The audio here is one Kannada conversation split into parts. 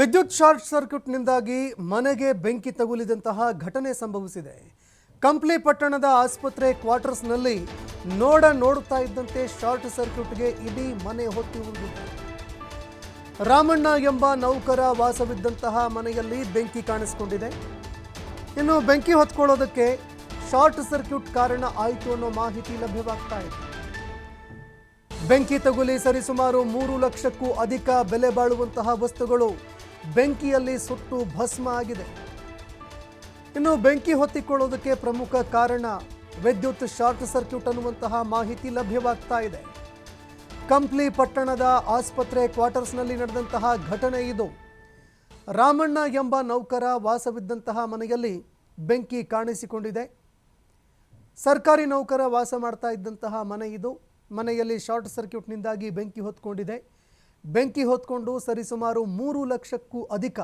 ವಿದ್ಯುತ್ ಶಾರ್ಟ್ ಸರ್ಕ್ಯೂಟ್ನಿಂದಾಗಿ ಮನೆಗೆ ಬೆಂಕಿ ತಗುಲಿದಂತಹ ಘಟನೆ ಸಂಭವಿಸಿದೆ. ಕಂಪ್ಲಿ ಪಟ್ಟಣದ ಆಸ್ಪತ್ರೆ ಕ್ವಾರ್ಟರ್ಸ್ನಲ್ಲಿ ನೋಡ ನೋಡುತ್ತಾ ಇದ್ದಂತೆ ಶಾರ್ಟ್ ಸರ್ಕ್ಯೂಟ್ಗೆ ಇಡೀ ಮನೆ ಹೊತ್ತಿ ಉಳಿದಿದೆ ರಾಮಣ್ಣ ಎಂಬ ನೌಕರ ವಾಸವಿದ್ದಂತಹ ಮನೆಯಲ್ಲಿ ಬೆಂಕಿ ಕಾಣಿಸಿಕೊಂಡಿದೆ. ಇನ್ನು ಬೆಂಕಿ ಹೊತ್ಕೊಳ್ಳೋದಕ್ಕೆ ಶಾರ್ಟ್ ಸರ್ಕ್ಯೂಟ್ ಕಾರಣ ಆಯಿತು ಅನ್ನೋ ಮಾಹಿತಿ ಲಭ್ಯವಾಗ್ತಾ ಇದೆ. ಬೆಂಕಿ ತಗುಲಿ ಸರಿಸುಮಾರು ಮೂರು ಲಕ್ಷಕ್ಕೂ ಅಧಿಕ ಬೆಲೆ ಬಾಳುವಂತಹ ವಸ್ತುಗಳು ಬೆಂಕಿಯಲ್ಲಿ ಸುಟ್ಟು ಭಸ್ಮ ಆಗಿದೆ. ಇನ್ನು ಬೆಂಕಿ ಹೊತ್ತಿಕೊಳ್ಳೋದಕ್ಕೆ ಪ್ರಮುಖ ಕಾರಣ ವಿದ್ಯುತ್ ಶಾರ್ಟ್ ಸರ್ಕ್ಯೂಟ್ ಅನ್ನುವಂತಹ ಮಾಹಿತಿ ಲಭ್ಯವಾಗ್ತಾ ಇದೆ. ಕಂಪ್ಲಿ ಪಟ್ಟಣದ ಆಸ್ಪತ್ರೆ ಕ್ವಾರ್ಟರ್ಸ್ನಲ್ಲಿ ನಡೆದಂತಹ ಘಟನೆ ಇದು. ರಾಮಣ್ಣ ಎಂಬ ನೌಕರ ವಾಸವಿದ್ದಂತಹ ಮನೆಯಲ್ಲಿ ಬೆಂಕಿ ಕಾಣಿಸಿಕೊಂಡಿದೆ. ಸರ್ಕಾರಿ ನೌಕರ ವಾಸ ಮಾಡ್ತಾ ಇದ್ದಂತಹ ಮನೆ ಇದು. ಮನೆಯಲ್ಲಿ ಶಾರ್ಟ್ ಸರ್ಕ್ಯೂಟ್ನಿಂದಾಗಿ ಬೆಂಕಿ ಹೊತ್ಕೊಂಡಿದೆ. ಬೆಂಕಿ ಹೊತ್ಕೊಂಡು ಸರಿಸುಮಾರು ಮೂರು ಲಕ್ಷಕ್ಕೂ ಅಧಿಕ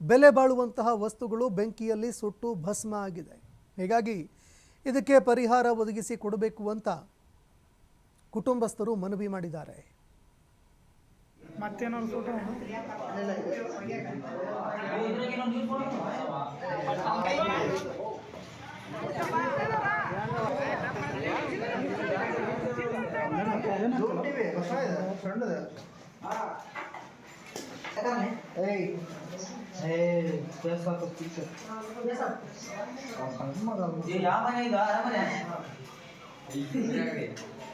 ಬೆಲೆ ಬಾಳುವಂತಹ ವಸ್ತುಗಳು ಬೆಂಕಿಯಲ್ಲಿ ಸುಟ್ಟು ಭಸ್ಮ ಆಗಿದೆ. ಹೀಗಾಗಿ ಇದಕ್ಕೆ ಪರಿಹಾರ ಒದಗಿಸಿ ಕೊಡಬೇಕು ಅಂತ ಕುಟುಂಬಸ್ಥರು ಮನವಿ ಮಾಡಿದ್ದಾರೆ. ಮತ್ತೇನಾದ್ರು 아. 잠깐만. 에이. 에이, 그래서 또 찍어. 아, 그래서. 아, 방송만 하고. 얘 야만이가 야만이. 그래 그래.